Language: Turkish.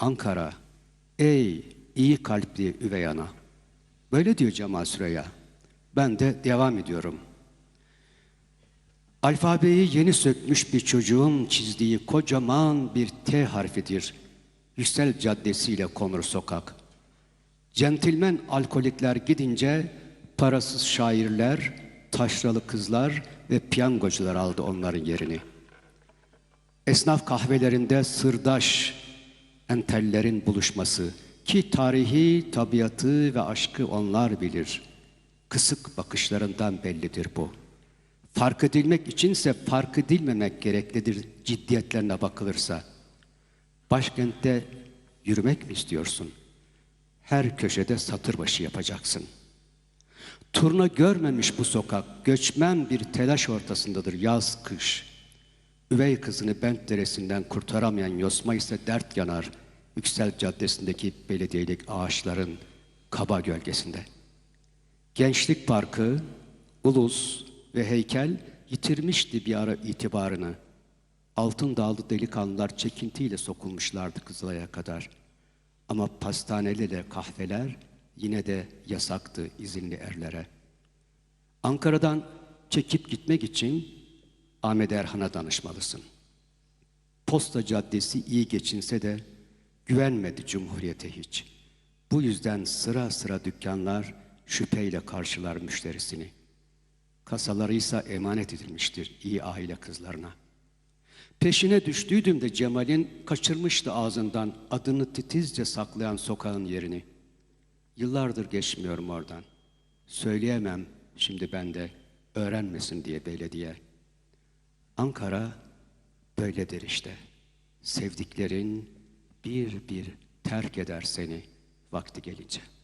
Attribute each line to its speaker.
Speaker 1: Ankara, ey iyi kalpli üvey ana. Böyle diyor Cemal Süreya. Ben de devam ediyorum. Alfabeyi yeni sökmüş bir çocuğun çizdiği kocaman bir T harfidir. Yüksel Caddesi'yle konur sokak. Centilmen alkolikler gidince parasız şairler, taşralı kızlar ve piyangocular aldı onların yerini. Esnaf kahvelerinde sırdaş entellerin buluşması ki tarihi, tabiatı ve aşkı onlar bilir. Kısık bakışlarından bellidir bu. Fark edilmek içinse fark edilmemek gereklidir ciddiyetlerine bakılırsa. Başkentte yürümek mi istiyorsun? Her köşede satır başı yapacaksın. Turna görmemiş bu sokak, göçmen bir telaş ortasındadır yaz kış. Üvey kızını Bent Deresi'nden kurtaramayan Yosma ise dert yanar Yüksel Caddesi'ndeki belediyelik ağaçların kaba gölgesinde. Gençlik Parkı, ulus ve heykel yitirmişti bir ara itibarını. Altın dağlı delikanlılar çekintiyle sokulmuşlardı Kızılay'a kadar. Ama pastanelerle kahveler yine de yasaktı izinli erlere. Ankara'dan çekip gitmek için Ahmet Erhan'a danışmalısın. Posta Caddesi iyi geçinse de güvenmedi Cumhuriyete hiç. Bu yüzden sıra sıra dükkanlar şüpheyle karşılar müşterisini. Kasaları ise emanet edilmiştir iyi aile kızlarına. Peşine düştüydüm de Cemal'in kaçırmıştı ağzından adını titizce saklayan sokağın yerini. Yıllardır geçmiyorum oradan. Söyleyemem şimdi ben de öğrenmesin diye belediye. Ankara böyledir işte. Sevdiklerin bir bir terk eder seni vakti gelince.''